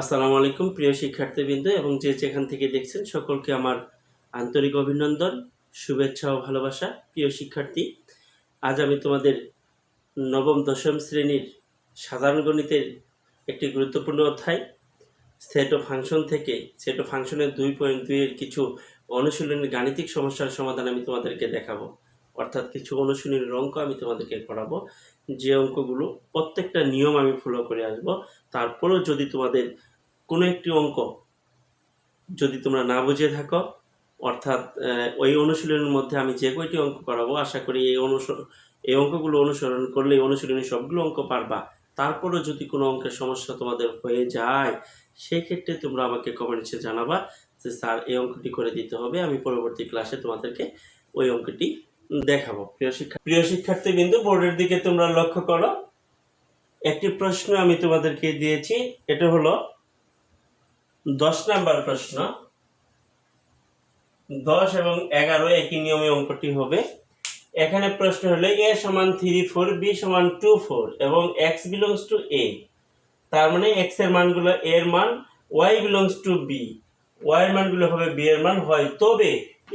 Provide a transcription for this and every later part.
আসসালামু আলাইকুম, প্রিয় শিক্ষার্থীবৃন্দ এবং যে যেখান থেকে দেখছেন, সকলকে আমার আন্তরিক অভিনন্দন, শুভেচ্ছা ও ভালোবাসা, প্রিয় শিক্ষার্থী। আজ আমি তোমাদের নবম, দশম শ্রেণির সাধারণ গণিতের একটি গুরুত্বপূর্ণ অধ্যায় সেট অফ ফাংশন থেকে সেট অফ ফাংশনের দুই পয়েন্ট দুইয়ের কিছু অনুশীলনের গাণিতিক সমস্যার সমাধান আমি তোমাদেরকে দেখাবো। অর্থাৎ কিছু অনুশীলনের অঙ্ক আমি তোমাদেরকে করাবো যে অঙ্কগুলো প্রত্যেকটা নিয়ম আমি ফলো করে আসব। তারপরেও যদি তোমাদের কোনো একটি অঙ্ক যদি তোমরা না বুঝে থাকো, অর্থাৎ ওই অনুশীলনের মধ্যে আমি যে কয়টি অঙ্ক করাবো, আশা করি এই অনুসরণ এই অঙ্কগুলো অনুসরণ করলে এই অনুশীলনে সবগুলো অঙ্ক পারবা। তারপরেও যদি কোনো অঙ্কের সমস্যা তোমাদের হয়ে যায়, সেক্ষেত্রে তোমরা আমাকে কমেন্টসে জানাবা যে, স্যার, এই অঙ্কটি করে দিতে হবে, আমি পরবর্তী ক্লাসে তোমাদেরকে ওই অঙ্কটি দেখাবো। প্রিয় শিক্ষা, প্রিয় শিক্ষার্থী বিন্দু বোর্ডের দিকে তোমরা লক্ষ্য করো। একটি প্রশ্ন আমি তোমাদেরকে দিয়েছি, এটা হলো দশ নাম্বার প্রশ্ন। দশ এবং এগারো একই নিয়মে অঙ্কটি হবে। এখানে প্রশ্ন হলো এ সমান থ্রি ফোর, বি সমান টু ফোর এবং এক্স বিলংস টু এ। তার মানে এক্সের মানগুলো এর মান, Y belongs to B. Y এর মানগুলো হবে বি এর মান হয় তবে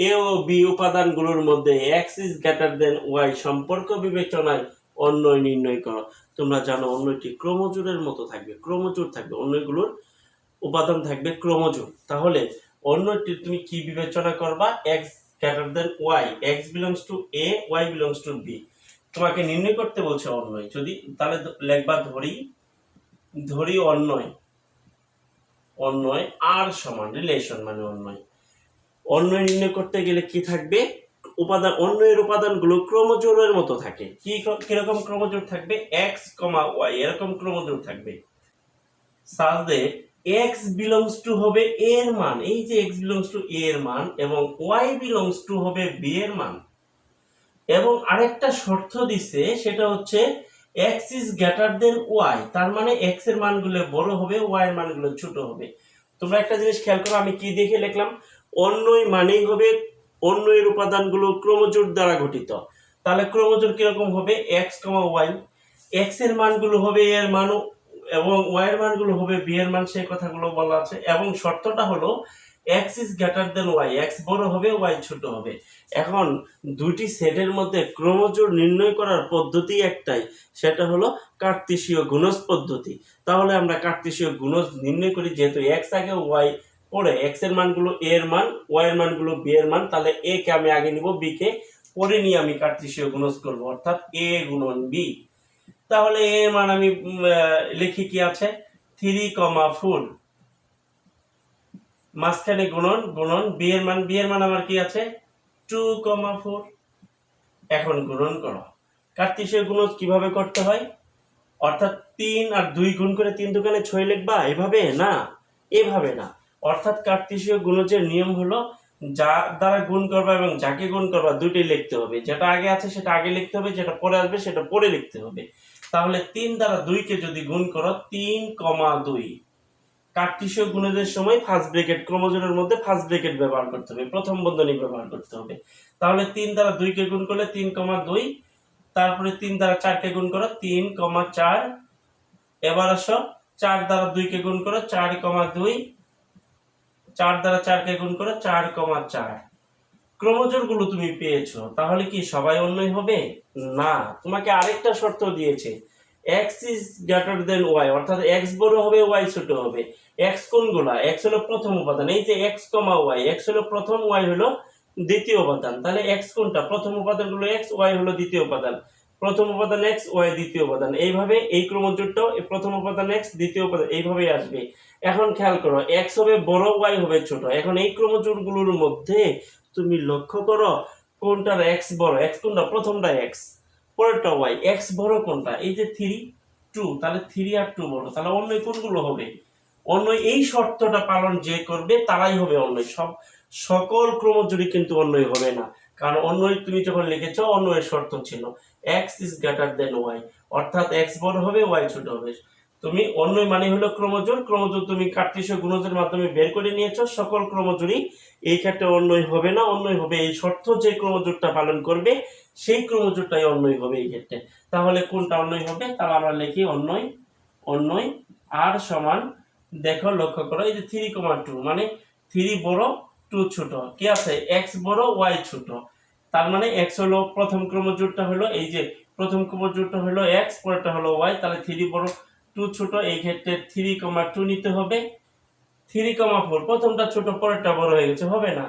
এ ও বি উপাদানগুলোর মধ্যে X is greater than Y সম্পর্ক বিবেচনায় অন্যয় নির্ণয় করো। তোমরা জানো অন্যটি ক্রমজোরের মতো থাকবে, ক্রমজোর থাকবে। অন্যগুলোর উপাদান থাকবে ক্রমজোর তাহলে অন্যটি তুমি কি বিবেচনা করবা? X greater than Y X belongs to A Y belongs to B তোমাকে নির্ণয় করতে বলছে অন্যয় যদি তাহলে লেখবা ধরি ধরি অন্যয় অন্যয় আর সমান রিলেশন মানে অন্যয় অন্যয় নির্ণয় করতে গেলে কি থাকবে? উপাদান অন্যের উপাদানগুলো ক্রমজোরের মতো থাকে। কি কীরকম ক্রমজোর থাকবে? এক্স কমা ওয়াই এরকম ক্রমজোর থাকবে। সাজ এক্স বিলংস টু হবে a এর মান। এই যে এক্স বিলংস টু a এর মান এবং ওয়াই বিলংস টু হবে b এর মান। এবং আরেকটা শর্ত দিছে, সেটা হচ্ছে X is greater than Y তার মানে এক্সের মানগুলো বড় হবে ওয়াই এর মানগুলো ছোট হবে। তোমরা একটা জিনিস খেয়াল করো, আমি কি দেখে লিখলাম? অন্যই মানেই হবে, অন্যের উপাদানগুলো ক্রমজোর দ্বারা গঠিত। তাহলে ক্রমজোর কীরকম হবে? এক্স কমা ওয়াই এক্সের মানগুলো হবে এর মান এবং ওয়াই এর মানগুলো হবে বি এর মান সেই কথাগুলো বলা আছে। এবং শর্তটা হলো X is greater than Y X বড় হবে ওয়াই ছোট হবে। এখন দুটি সেটের মধ্যে ক্রমজোর নির্ণয় করার পদ্ধতি একটাই, সেটা হলো কার্তেশীয় গুণজ পদ্ধতি। তাহলে আমরা কার্তেশীয় গুণজ নির্ণয় করি, যেহেতু এক্স আগে ওয়াই পরে এক্সের মানগুলো a এর মান ওয়াই এর মানগুলো বি এর মান, তাহলে এ কে আমি আগে নিব বি কে পরে নিয়ে আমি কার্তেশীয় গুণজ করব, অর্থাৎ a গুণন বি তাহলে এর মান আমি লিখি কি আছে? Three comma four. মাঝখানে গুণন গুণন, বি এর মান, বি এর মান আমার কি আছে? Two comma four. এখন গুণন করো। কার্তিসীয় গুণ কীভাবে করতে হয়? অর্থাৎ তিন আর দুই গুণ করে তিন দোকানে ছয় লিখবা? এভাবে না? এভাবে না। অর্থাৎ কার্তিসীয় গুণজের নিয়ম হলো, যা দ্বারা গুণ করবা এবং যাকে গুণ করবা, দুইটাই লিখতে হবে। যেটা আগে আছে, সেটা আগে লিখতে হবে, যেটা পরে আসবে, সেটা পরে লিখতে হবে। তাহলে তিন দ্বারা দুইকে যদি গুণ করো, তিন কমা দুই। কার্তিসীয় গুণের সময় ফার্স্ট ব্রেকেট ক্রমজোরের মধ্যে ফার্স্ট ব্রেকেট ব্যবহার করতে হবে, প্রথম বন্ধনী ব্যবহার করতে হবে। তাহলে তিন দ্বারা দুইকে গুণ করলে তিন কমা দুই, তারপরে তিন দ্বারা চারকে গুণ করো, তিন কমা চার। এবার আসো, চার দ্বারা দুইকে গুণ করো, চার কমা দুই, চার দ্বারা চারকে গুণ করো, চার কমা চার। ক্রমজোরগুলো তুমি পেয়েছ, তাহলে কি সবাই অন্যই হবে? না, তোমাকে আরেকটা শর্ত দিয়েছে। X is greater than y অর্থাৎ এক্স বড় হবে ওয়াই ছোট হবে। এক্স কোনগুলা? এক্স হলো প্রথম উপাদান। এই যে এক্স কমা ওয়াই এক্স হলো প্রথম ওয়াই হলো দ্বিতীয় উপাদান। তাহলে এক্স কোনটা? প্রথম উপাদান হলো এক্স ওয়াই হলো দ্বিতীয় উপাদান। প্রথম উপাদান এক্স ওয়াই দ্বিতীয় উপাদান। এইভাবে এই ক্রমজোরটাও এই প্রথম উপাদান এক্স দ্বিতীয় উপাদান, এইভাবেই আসবে। এখন খেয়াল করো এক্স হবে বড় ওয়াই হবে ছোট। এখন এই ক্রমজোরগুলোর মধ্যে তুমি লক্ষ্য করো, কোনটার এক্স বড় এক্স কোনটা? প্রথমটা এক্স পরেরটা ওয়াই এক্স বড় কোনটা? এই যে থ্রি টু তাহলে থ্রি আর টু বড়। তাহলে অন্য কোনগুলো হবে? অন্য এই শর্তটা পালন যে করবে, তারাই হবে অন্য সব, সকল ক্রমজুরি কিন্তু অন্যই হবে না। কারণ অন্য তুমি যখন লিখেছ অন্যের শর্ত ছিল। X is greater than y অর্থাৎ এক্স বড় হবে ওয়াই ছোট হবে। তুমি অন্যই মানে হলো ক্রমজোর ক্রমজোর তুমি কার্তিসীয় গুণজের মাধ্যমে বের করে নিয়েছো, সকল ক্রমজোরই এই ক্ষেত্রে অন্যই হবে না, অন্যই হবে এই শর্ত যে ক্রমজোরটা পালন করবে, সেই ক্রমজোরটাই অন্যই হবে এই ক্ষেত্রে। তাহলে কোনটা অন্যই হবে? তাহলে আমরা লিখি অন্যই অন্যই, আর সমান, দেখো লক্ষ্য করো, এই যে থ্রি কমা টু মানে থ্রি বড় টু ছোট। কি আছে? এক্স বড় ওয়াই ছোট। তার মানে এক্স হলো প্রথম ক্রমজোড়টা হলো এই যে, প্রথম ক্রমজোড়টা হলো এক্স পরেরটা হলো ওয়াই তাহলে থ্রি বড় টু ছোট, এই ক্ষেত্রে থ্রি কমা টু নিতে হবে। থ্রি কমা ফোর প্রথমটা ছোট, পরেরটা বড় হয়ে গেছে, হবে না।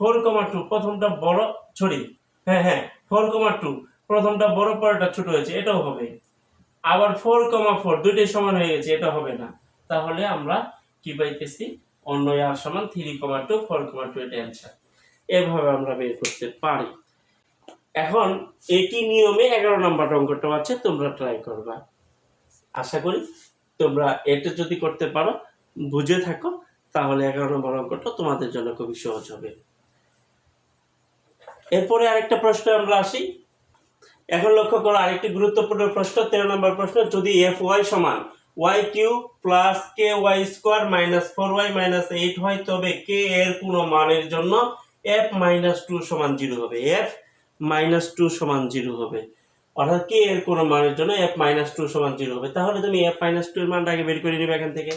ফোর কমা টু প্রথমটা বড় ছড়ি হ্যাঁ হ্যাঁ ফোর কমা টু প্রথমটা বড়, পরেরটা ছোট হয়েছে, এটাও হবে। আবার ফোর কমা ফোর দুইটাই সমান হয়ে গেছে, এটা হবে না। তাহলে আমরা কি পাইতেছি? অন্য আর সমান three comma two, four comma two এটা অ্যান্সার এভাবে আমরা বের করতে পারি। এখন একই নিয়মে এগারো নম্বর অঙ্কটা আছে, তোমরা ট্রাই করবা। আশা করি তোমরা এটা যদি করতে পারো, বুঝে থাকো, তাহলে এগারো নম্বর অঙ্কটা তোমাদের জন্য খুবই সহজ হবে। এরপরে আরেকটা প্রশ্ন আমরা আসি। এখন লক্ষ্য করো, আরেকটি গুরুত্বপূর্ণ প্রশ্ন, তেরো নম্বর প্রশ্ন, যদি এফ ওয়াই সমান y q plus k y square minus four y minus eight হয়, তবে কে এর কোনো মানের জন্য এফ মাইনাস টু সমান জিরো হবে। এফ মাইনাস টু সমান জিরো হবে। অর্থাৎ কে এর কোনো মানের জন্য এফ মাইনাস টু সমান জিরো হবে। তাহলে তুমি এফ মাইনাস টু এর মানটা আগে বের করে নিবে এখান থেকে।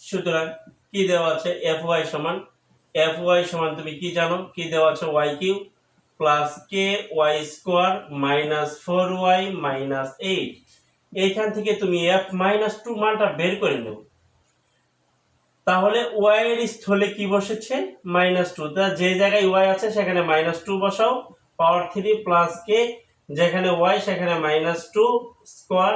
সুতরাং কি দেওয়া আছে? এফ ওয়াই সমান এফ ওয়াই সমান তুমি কি জানো? কি দেওয়া আছে? Y q plus k y square minus four y minus eight এইখান থেকে তুমি এফ মাইনাস টু মানটা বের করে নেব। তাহলে ওয়াই এর স্থলে কি বসেছে? মাইনাস টু যে জায়গায় ওয়াই আছে, সেখানে মাইনাস টু বসাও। পাওয়ার থ্রি প্লাস কে যেখানে ওয়াই সেখানে minus two square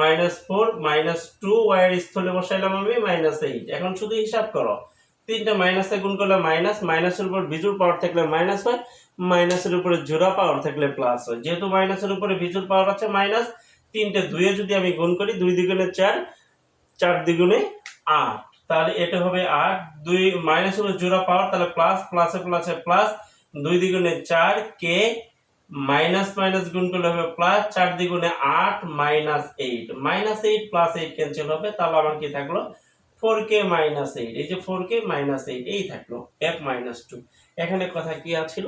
minus four minus two y এর স্থলে বসাইলাম আমি মাইনাস এইট এখন শুধু হিসাব করো। তিনটা মাইনাসে গুণ করলে মাইনাস মাইনাসের উপর বিজুর পাওয়ার থাকলে মাইনাস হয় মাইনাসের উপরে জোড়া পাওয়ার থাকলে প্লাস হয়। যেহেতু মাইনাসের উপরে বিজুর পাওয়ার আছে মাইনাস তিনটে দুইয়ে যদি আমি গুণ করি, দুই দ্বিগুণে চার চার দ্বিগুণে আট। তাহলে এটা হবে আট। দুই মাইনাসের উপর জোড়া পাওয়ার তাহলে প্লাস প্লাসে প্লাসে প্লাস দুই দ্বিগুণে চার, কে? মাইনাস মাইনাস গুণ করলে হবে প্লাস চার দ্বিগুণে আট minus eight minus eight plus eight cancel হবে। তাহলে আমার কি থাকল? ফোর কে মাইনাস এইট এই যে ফোর কে মাইনাস এইট এই থাকল। এফ মাইনাস টু এখানে কথা কি আছিল?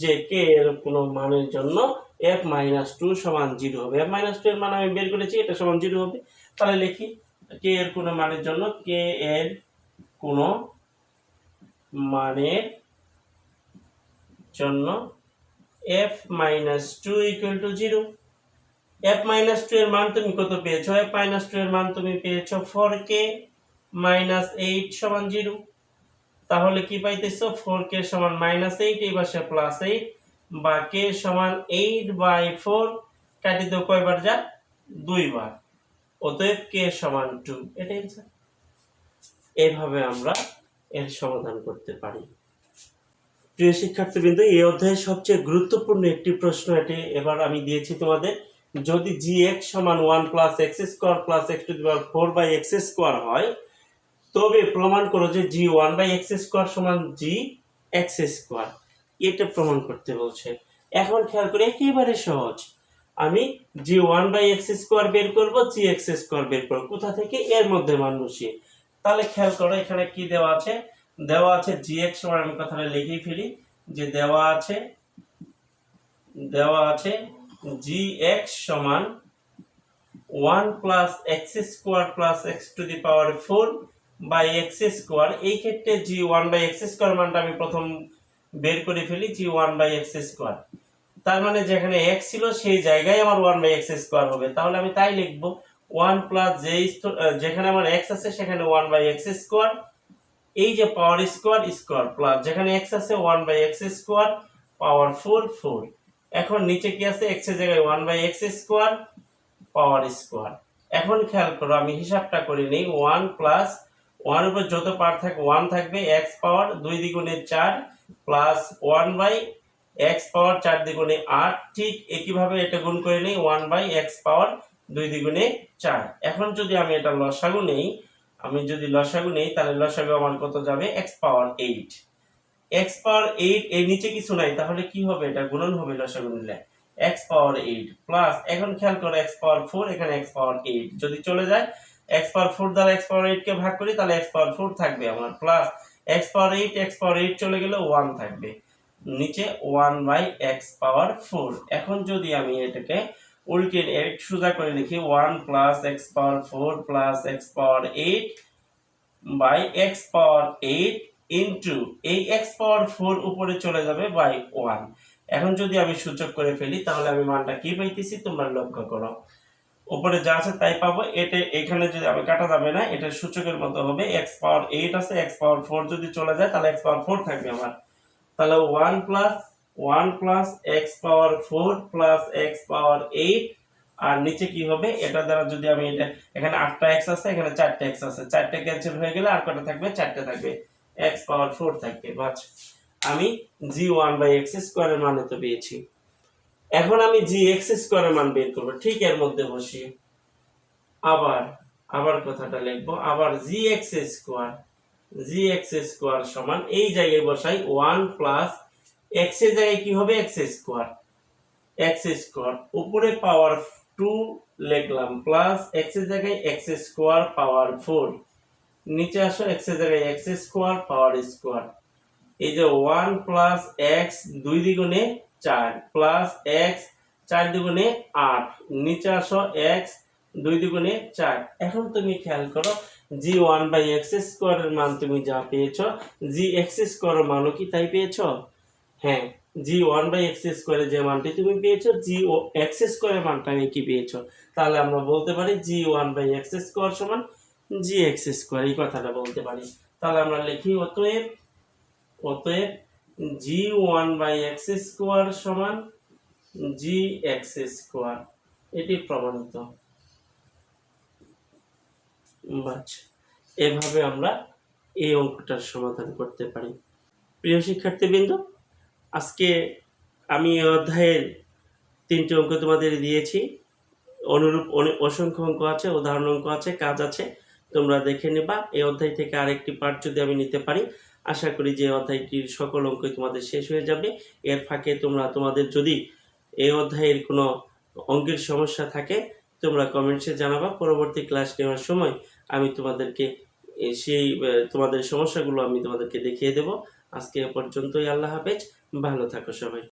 যে কে এর কোনো মানের জন্য এফ মাইনাস টু সমান জিরো হবে। এফ মাইনাস টু এর মান আমি বের করেছি, এটা সমান জিরো হবে। তাহলে লিখি কে এর কোনো মানের জন্য কে এর কোনো মানের জন্য f minus two equal to zero f minus two এর মান তুমি কত পেয়েছ? এফ মাইনাস টু এর মান তুমি পেয়েছ ফোর কে মাইনাস এইট সমান জিরো তাহলে কি পাইতেছো? ফোর কে সমান মাইনাস এইট এই পাশে প্লাস এইট বা কে সমান এইট বাই ফোর কাটি দাও কয়বার যা? দুইবার। অতএব কে সমান টু এটাই answer। এভাবে আমরা এর সমাধান করতে পারি। প্রিয় শিক্ষার্থীবৃন্দ, এই অধ্যায়ের সবচেয়ে গুরুত্বপূর্ণ একটি প্রশ্ন এটি। এবার আমি দিয়েছি তোমাদের, যদি জি এক্স সমান one plus x square plus x to the power four by x square হয়, তবে প্রমাণ করো যে g one by x square সমান জি এক্স স্কোয়ার এটা প্রমাণ করতে বলছে। এখন খেয়াল করে একেবারে সহজ। আমি g one by x square বের করব জি এক্স স্কোয়ার বের করব। কোথা থেকে? এর মধ্যে মান বসিয়ে। তাহলে খেয়াল করো, এখানে কি দেওয়া আছে? দেওয়া আছে জি এক্স আমি কথাটা লিখেই ফেলি, যে দেওয়া আছে দেওয়া আছে জি এক্স সমান one plus x square plus x to the power four by x square এই ক্ষেত্রে g one by x square মানটা আমি প্রথম বের করে ফেলি g one by x square তার মানে যেখানে এক্স ছিল সেই জায়গায় আমার ওয়ান বাই এক্স স্কোয়ার হবে। তাহলে আমি তাই লিখব ওয়ান প্লাস যে যেখানে আমার এক্স আছে সেখানে ওয়ান বাই এক্স স্কোয়ার এই যে পাওয়ার স্কোয়ার স্কোয়ার প্লাস যেখানে এক্স আছে one by x square power four four এখন নিচে কি আছে? এক্সের জায়গায় one by x square power square এখন খেয়াল করো, আমি হিসাবটা করে নিই। ওয়ান প্লাস ওয়ান উপর যত পার থাকবে ওয়ান থাকবে এক্স পাওয়ার দুই দ্বিগুণে চার plus one by x power চার দ্বিগুণে আট ঠিক একইভাবে এটা গুণ করে নিই ওয়ান বাই এক্স পাওয়ার দুই দ্বিগুণে চার এখন যদি আমি এটা লসাগু নেই আমি যদি লসাগু নেই তাহলে লসাগু আমার কত যাবে x power eight x power eight এর নিচে কিছু নাই তাহলে কি হবে এটা গুণন হবে লসাগু নিলে এক্স পাওয়ার এইট প্লাস এখন খেয়াল করো এক্স পাওয়ার ফোর এখানে এক্স পাওয়ার এইট যদি চলে যায় এক্স পাওয়ার ফোর দ্বারা এক্স পাওয়ার এইট কে ভাগ করি তাহলে এক্স পাওয়ার ফোর থাকবে আমার plus x power eight x power eight চলে গেলে ওয়ান থাকবে। নিচে one by x power four এখন যদি আমি এটাকে উল্টে এক সোজা করে লিখি one plus x power four plus x power eight by x power eight into এই এক্স পাওয়ার ফোর উপরে চলে যাবে বাই ওয়ান এখন যদি আমি সূচক করে ফেলি, তাহলে আমি মানটা কি পাইতেছি? তোমরা লক্ষ্য করো। উপরে যা আছে তাই পাবো। এটা এখানে যদি আমি কাটা যাবে না, এটা সূচকের মতো হবে। এক্স পাওয়ার এইট আছে এক্স পাওয়ার ফোর যদি চলে যায়, তাহলে এক্স পাওয়ার ফোর থাকবে আমার। তাহলে one plus one plus x power four plus x power eight আর নিচে কি হবে? এটা দ্বারা যদি আমি এটা, এখানে আটটা এক্স আছে, এখানে চারটে এক্স আছে। চারটে ক্যান্সেল হয়ে গেলে আর কটা থাকবে? চারটে থাকবে। এক্স পাওয়ার ফোর থাকবে। বাস আমি জি ওয়ান বাই এক্স স্কোয়ারের মান তো পেয়েছি। এখন আমি জি এক্স স্কোয়ারের মান বের করব, ঠিক এর মধ্যে বসি আবার আবার কথাটা লিখব। আবার g x square g x square সমান এই জায়গায় বসাই ওয়ান প্লাস এক্সের জায়গায় কি হবে? এক্স স্কোয়ার এক্স স্কোয়ার উপরে পাওয়ার টু লিখলাম প্লাস এক্সের জায়গায় এক্স স্কোয়ার পাওয়ার ফোর নিচে আসো এক্সের জায়গায় এক্স স্কোয়ার পাওয়ার স্কোয়ার এই যে ওয়ান প্লাস এক্স দুই দ্বিগুণে চার প্লাস এক্স চার দ্বিগুণে আট, নিচে আসো এক্স দুই দ্বিগুণে চার। এখন তুমি খেয়াল করো জি ওয়ান বাই এক্স স্কোয়ারের মান তুমি যা পেয়েছ জি এক্স স্কোয়ারের মানও কি তাই পেয়েছ? হ্যাঁ জি ওয়ান বাই এক্স স্কোয়ারের যে মানটি তুমি পেয়েছ জি ও এক্স স্কোয়ারের মানটা আমি কি পেয়েছ? তাহলে আমরা বলতে পারি g one by x square সমান জি এক্স স্কোয়ার এই কথাটা বলতে পারি। তাহলে আমরা লিখি অতএব অতএব g one by x square সমান জি এক্স স্কোয়ার এটি প্রমাণিত। এভাবে আমরা এই অঙ্কটার সমাধান করতে পারি। প্রিয় শিক্ষার্থীবৃন্দ, আজকে আমি এই অধ্যায়ের তিনটি অঙ্ক তোমাদের দিয়েছি। অনুরূপ অসংখ্য অঙ্ক আছে, উদাহরণ অঙ্ক আছে, কাজ আছে। তোমরা দেখে নেবা। এই অধ্যায় থেকে আরেকটি পার্ট যদি আমি নিতে পারি আশা করি যে অধ্যায়টির সকল অঙ্কই তোমাদের শেষ হয়ে যাবে। এর ফাঁকে তোমরা, তোমাদের যদি এই অধ্যায়ের কোনো অঙ্কের সমস্যা থাকে, তোমরা কমেন্টসে জানাবা। পরবর্তী ক্লাস নেওয়ার সময় আমি তোমাদেরকে সেই তোমাদের সমস্যাগুলো আমি তোমাদেরকে দেখিয়ে দেব। আজকে এ পর্যন্তই, আল্লাহ হাফেজ। ভালো থাকো সবাই।